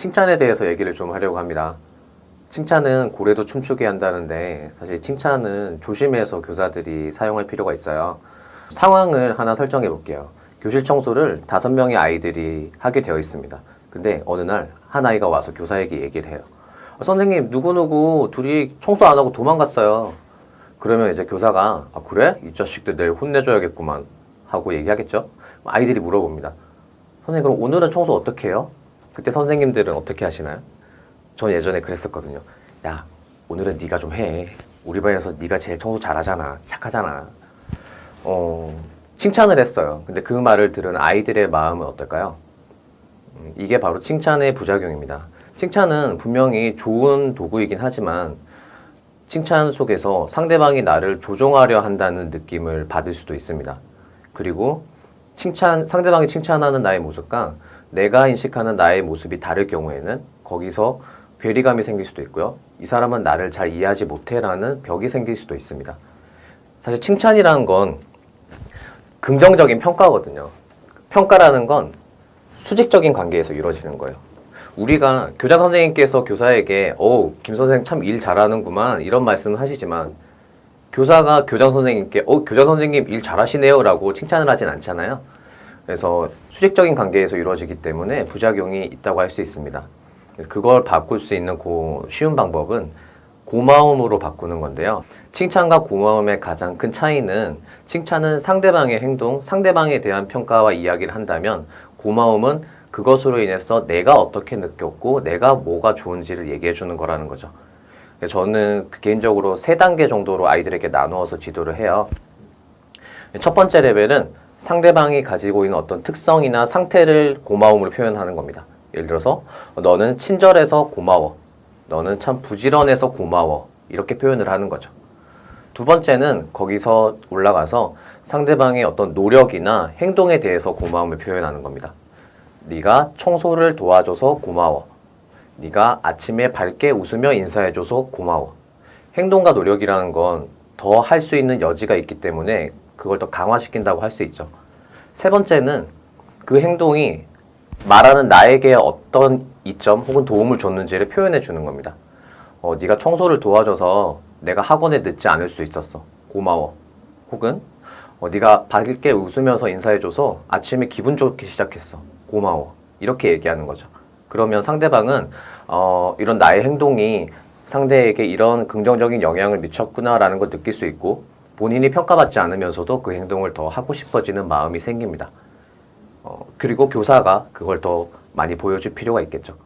칭찬에 대해서 얘기를 좀 하려고 합니다. 칭찬은 고래도 춤추게 한다는데 사실 칭찬은 조심해서 교사들이 사용할 필요가 있어요. 상황을 하나 설정해 볼게요. 교실 청소를 다섯 명의 아이들이 하게 되어 있습니다. 근데 어느 날 한 아이가 와서 교사에게 얘기를 해요. 어, 선생님 누구누구 둘이 청소 안 하고 도망갔어요. 그러면 이제 교사가 아 그래? 이 자식들 내일 혼내줘야겠구만 하고 얘기하겠죠. 아이들이 물어봅니다. 선생님 그럼 오늘은 청소 어떻게 해요? 그때 선생님들은 어떻게 하시나요? 전 예전에 그랬었거든요. 야 오늘은 네가 좀 해. 우리 반에서 네가 제일 청소 잘하잖아. 착하잖아. 어 칭찬을 했어요. 근데 그 말을 들은 아이들의 마음은 어떨까요? 음, 이게 바로 칭찬의 부작용입니다. 칭찬은 분명히 좋은 도구이긴 하지만 칭찬 속에서 상대방이 나를 조종하려 한다는 느낌을 받을 수도 있습니다. 그리고 칭찬 상대방이 칭찬하는 나의 모습과 내가 인식하는 나의 모습이 다를 경우에는 거기서 괴리감이 생길 수도 있고요. 이 사람은 나를 잘 이해하지 못해라는 벽이 생길 수도 있습니다. 사실 칭찬이라는 건 긍정적인 평가거든요. 평가라는 건 수직적인 관계에서 이루어지는 거예요. 우리가 교장 선생님께서 교사에게 어, 김 선생 참 일 잘하는구만 이런 말씀을 하시지만 교사가 교장 선생님께 어, 교장 선생님 일 잘하시네요라고 칭찬을 하진 않잖아요. 그래서 수직적인 관계에서 이루어지기 때문에 부작용이 있다고 할 수 있습니다. 그걸 바꿀 수 있는 고, 쉬운 방법은 고마움으로 바꾸는 건데요. 칭찬과 고마움의 가장 큰 차이는 칭찬은 상대방의 행동, 상대방에 대한 평가와 이야기를 한다면 고마움은 그것으로 인해서 내가 어떻게 느꼈고 내가 뭐가 좋은지를 얘기해 주는 거라는 거죠. 저는 그 개인적으로 세 단계 정도로 아이들에게 나누어서 지도를 해요. 첫 번째 레벨은 상대방이 가지고 있는 어떤 특성이나 상태를 고마움으로 표현하는 겁니다. 예를 들어서 너는 친절해서 고마워. 너는 참 부지런해서 고마워. 이렇게 표현을 하는 거죠. 두 번째는 거기서 올라가서 상대방의 어떤 노력이나 행동에 대해서 고마움을 표현하는 겁니다. 네가 청소를 도와줘서 고마워. 네가 아침에 밝게 웃으며 인사해줘서 고마워. 행동과 노력이라는 건 더 할 수 있는 여지가 있기 때문에 그걸 더 강화시킨다고 할 수 있죠. 세 번째는 그 행동이 말하는 나에게 어떤 이점 혹은 도움을 줬는지를 표현해 주는 겁니다. 어, 네가 청소를 도와줘서 내가 학원에 늦지 않을 수 있었어. 고마워. 혹은 어, 네가 밝게 웃으면서 인사해줘서 아침에 기분 좋게 시작했어. 고마워. 이렇게 얘기하는 거죠. 그러면 상대방은 어, 이런 나의 행동이 상대에게 이런 긍정적인 영향을 미쳤구나라는 걸 느낄 수 있고 본인이 평가받지 않으면서도 그 행동을 더 하고 싶어지는 마음이 생깁니다. 어, 그리고 교사가 그걸 더 많이 보여줄 필요가 있겠죠.